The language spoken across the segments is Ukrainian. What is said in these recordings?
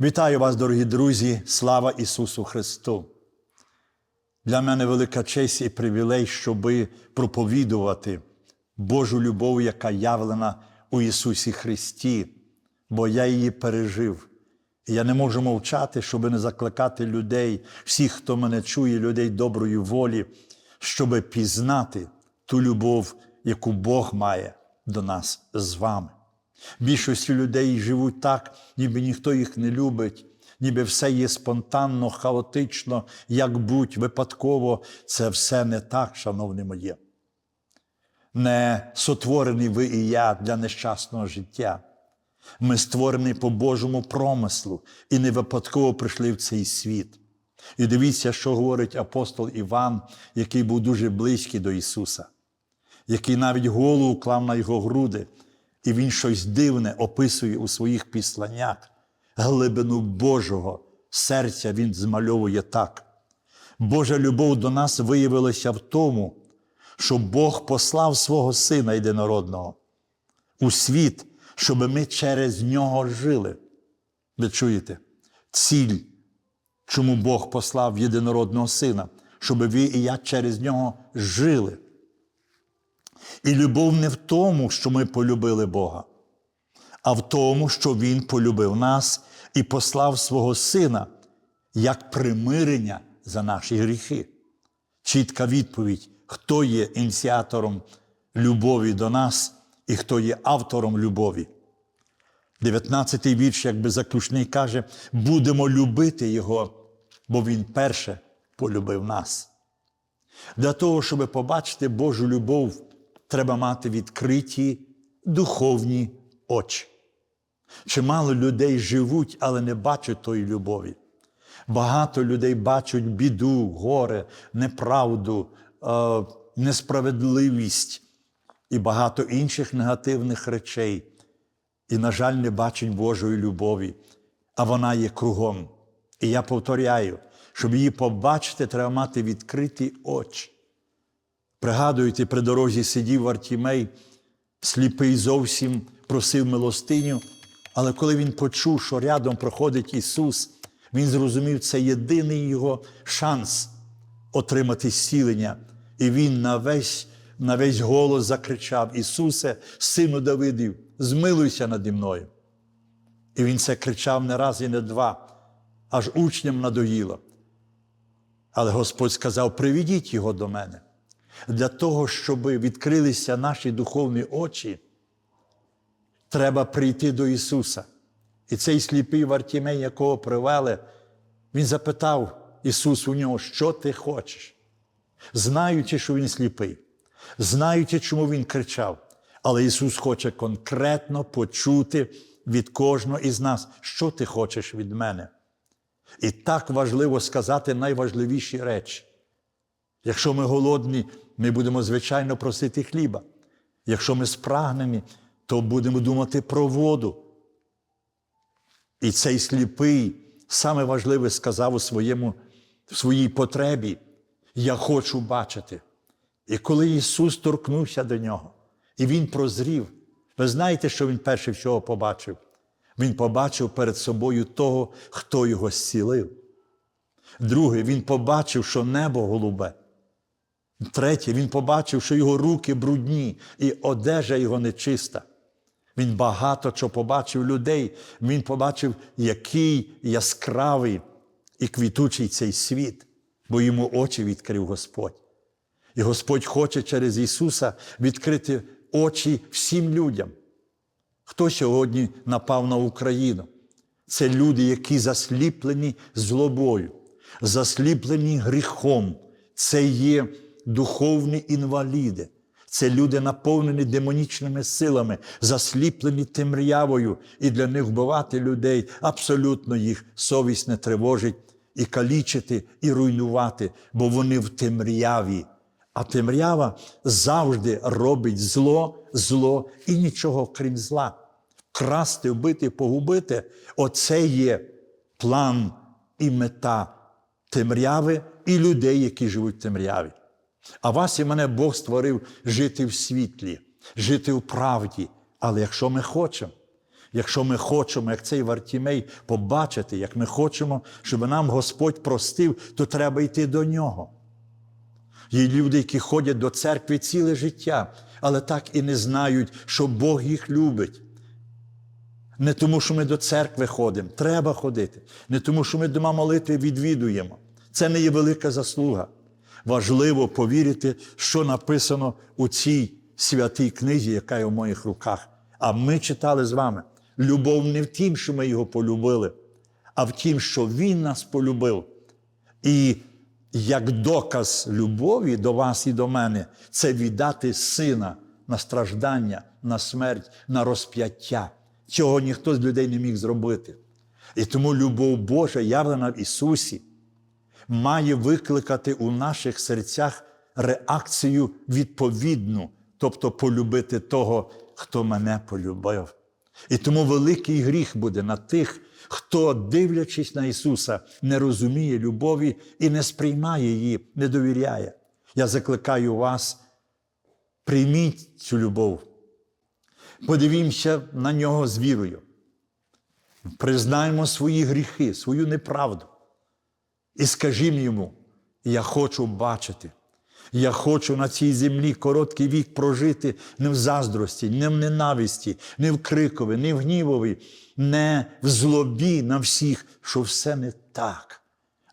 Вітаю вас, дорогі друзі! Слава Ісусу Христу! Для мене велика честь і привілей, щоби проповідувати Божу любов, яка явлена у Ісусі Христі, бо я її пережив. Я не можу мовчати, щоб не закликати людей, всіх, хто мене чує, людей доброї волі, щоб пізнати ту любов, яку Бог має до нас з вами. Більшість людей живуть так, ніби ніхто їх не любить, ніби все є спонтанно, хаотично, як будь, випадково. Це все не так, шановне моє. Не сотворений ви і я для нещасного життя. Ми створені по Божому промислу і не випадково прийшли в цей світ. І дивіться, що говорить апостол Іван, який був дуже близький до Ісуса, який навіть голову клав на його груди, і він щось дивне описує у своїх післаннях. Глибину Божого серця він змальовує так. Божа любов до нас виявилася в тому, що Бог послав свого Сина єдинородного у світ, щоб ми через нього жили. Ви чуєте? Ціль, чому Бог послав єдинородного Сина, щоб ви і я через нього жили. І любов не в тому, що ми полюбили Бога, а в тому, що Він полюбив нас і послав свого Сина як примирення за наші гріхи. Чітка відповідь, хто є ініціатором любові до нас і хто є автором любові. 19-й вірш, якби заключний, каже: будемо любити Його, бо Він перше полюбив нас. Для того, щоб побачити Божу любов, треба мати відкриті духовні очі. Чимало людей живуть, але не бачать тої любові. Багато людей бачать біду, горе, неправду, е, несправедливість і багато інших негативних речей. І, на жаль, не бачать Божої любові, а вона є кругом. І я повторяю, щоб її побачити, треба мати відкриті очі. Пригадуєте, при дорозі сидів Артімей, сліпий зовсім просив милостиню, але коли він почув, що рядом проходить Ісус, він зрозумів, це єдиний його шанс отримати зцілення. І він на весь, на весь голос закричав: Ісусе, Сину Давидів, змилуйся наді мною. І він це кричав не раз і не два, аж учням надоїло. Але Господь сказав: приведіть його до мене. Для того, щоб відкрилися наші духовні очі, треба прийти до Ісуса. І цей сліпий Вартімей, якого привели, він запитав Ісус у нього, що ти хочеш, знаючи, що він сліпий, знаючи, чому він кричав. Але Ісус хоче конкретно почути від кожного із нас, що ти хочеш від мене. І так важливо сказати найважливіші речі. Якщо ми голодні, ми будемо, звичайно, просити хліба. Якщо ми спрагнені, то будемо думати про воду. І цей сліпий, саме важливе сказав у своєму, в своїй потребі: Я хочу бачити. І коли Ісус торкнувся до нього, і Він прозрів, ви знаєте, що Він перше всього побачив? Він побачив перед собою того, хто його зцілив. Друге, він побачив, що небо голубе. Третє, він побачив, що його руки брудні і одежа його нечиста. Він багато що побачив людей. Він побачив, який яскравий і квітучий цей світ, бо йому очі відкрив Господь. І Господь хоче через Ісуса відкрити очі всім людям. Хто сьогодні напав на Україну? Це люди, які засліплені злобою, засліплені гріхом. Це є духовні інваліди. Це люди, наповнені демонічними силами, засліплені темрявою, і для них вбивати людей абсолютно їх совість не тривожить і калічити, і руйнувати, бо вони в темряві. А темрява завжди робить зло, зло і нічого крім зла. Красти, вбити, погубити оце є план і мета темряви і людей, які живуть в темряві. А вас і мене Бог створив жити в світлі, жити в правді. Але якщо ми хочемо, Якщо ми хочемо, як цей Вартімей, побачити, як ми хочемо, щоб нам Господь простив, то треба йти до нього. Є люди, які ходять до церкви ціле життя, але так і не знають, що Бог їх любить. Не тому, що ми до церкви ходимо, треба ходити. Не тому, що ми дома молитви відвідуємо. Це не є велика заслуга. Важливо повірити, що написано у цій святій книзі, яка є в моїх руках. А ми читали з вами. Любов не в тім, що ми його полюбили, а в тім, що Він нас полюбив. І як доказ любові до вас і до мене, це віддати сина на страждання, на смерть, на розп'яття. Цього ніхто з людей не міг зробити. І тому любов Божа, явлена в Ісусі, має викликати у наших серцях реакцію відповідну, тобто полюбити того, хто мене полюбив. І тому великий гріх буде на тих, хто, дивлячись на Ісуса, не розуміє любові і не сприймає її, не довіряє. Я закликаю вас, прийміть цю любов. Подивімося на нього з вірою. Признаймо свої гріхи, свою неправду. І скажімо йому: я хочу бачити. Я хочу на цій землі короткий вік прожити не в заздрості, не в ненависті, не в крикові, не в гнівові, не в злобі на всіх, що все не так,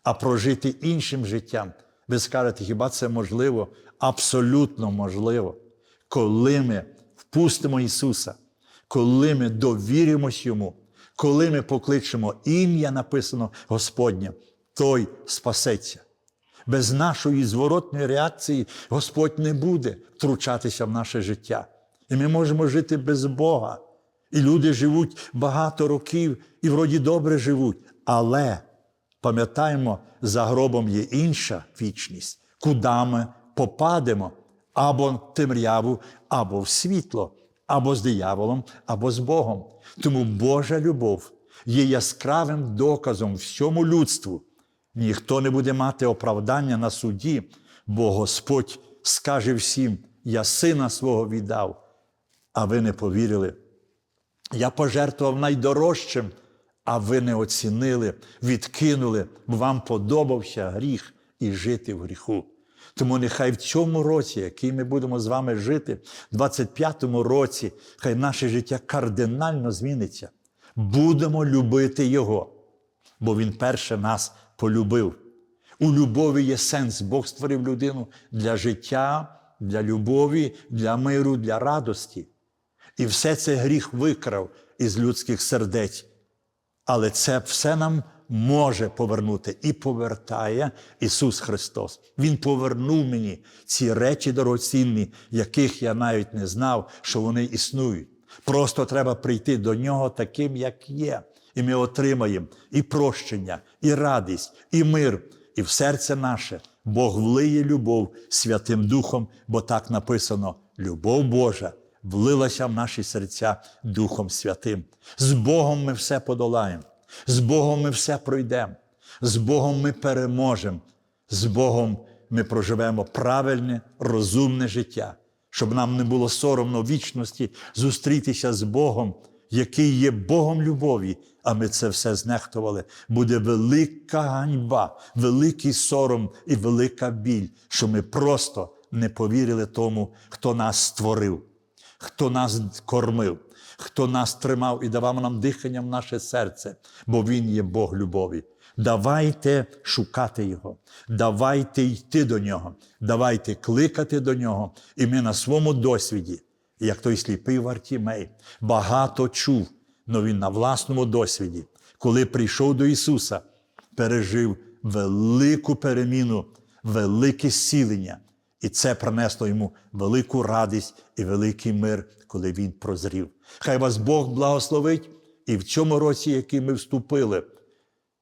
а прожити іншим життям. Ви скажете, хіба це можливо? Абсолютно можливо. Коли ми впустимо Ісуса, коли ми довіримось Йому, коли ми покличемо ім'я, написано Господнє, Той спасеться. Без нашої зворотної реакції Господь не буде втручатися в наше життя. І ми можемо жити без Бога. І люди живуть багато років і вроді добре живуть. Але пам'ятаємо, за гробом є інша вічність, куди ми попадемо або в темряву, або в світло, або з дияволом, або з Богом. Тому Божа любов є яскравим доказом всьому людству. Ніхто не буде мати оправдання на суді, бо Господь скаже всім: Я сина свого віддав, а ви не повірили. Я пожертвував найдорожчим, а ви не оцінили, відкинули, бо вам подобався гріх і жити в гріху. Тому нехай в цьому році, який ми будемо з вами жити, в 25-му році, хай наше життя кардинально зміниться. Будемо любити Його, бо Він перше нас полюбив. У любові є сенс. Бог створив людину для життя, для любові, для миру, для радості. І все це гріх викрав із людських сердець. Але це все нам може повернути і повертає Ісус Христос. Він повернув мені ці речі дорогоцінні, яких я навіть не знав, що вони існують. Просто треба прийти до Нього таким, як є. І ми отримаємо і прощення, і радість, і мир, і в серце наше Бог влиє любов Святим Духом, бо так написано: любов Божа влилася в наші серця Духом Святим. З Богом ми все подолаємо, з Богом ми все пройдемо, з Богом ми переможемо, з Богом ми проживемо правильне, розумне життя, щоб нам не було соромно вічності зустрітися з Богом, який є Богом любові, а ми це все знехтували. Буде велика ганьба, великий сором і велика біль, що ми просто не повірили тому, хто нас створив, хто нас кормив, хто нас тримав і давав нам дихання в наше серце, бо Він є Бог любові. Давайте шукати Його, давайте йти до Нього, давайте кликати до Нього, і ми на своєму досвіді, як той сліпий Вартімей, багато чув, але він на власному досвіді, коли прийшов до Ісуса, пережив велику переміну, велике зцілення. І це принесло йому велику радість і великий мир, коли він прозрів. Хай вас Бог благословить і в цьому році, який ми вступили,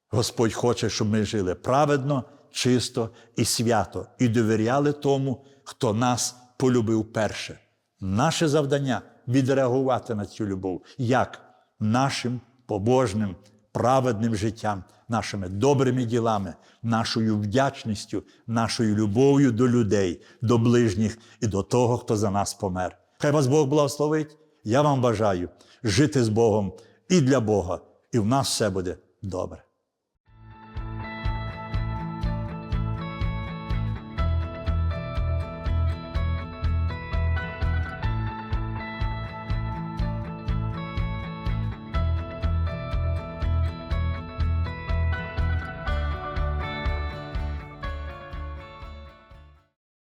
Господь хоче, щоб ми жили праведно, чисто і свято, і довіряли тому, хто нас полюбив перше. Наше завдання відреагувати на цю любов як нашим побожним, праведним життям, нашими добрими ділами, нашою вдячністю, нашою любов'ю до людей, до ближніх і до того, хто за нас помер. Хай вас Бог благословить. Я вам бажаю жити з Богом і для Бога, і в нас все буде добре.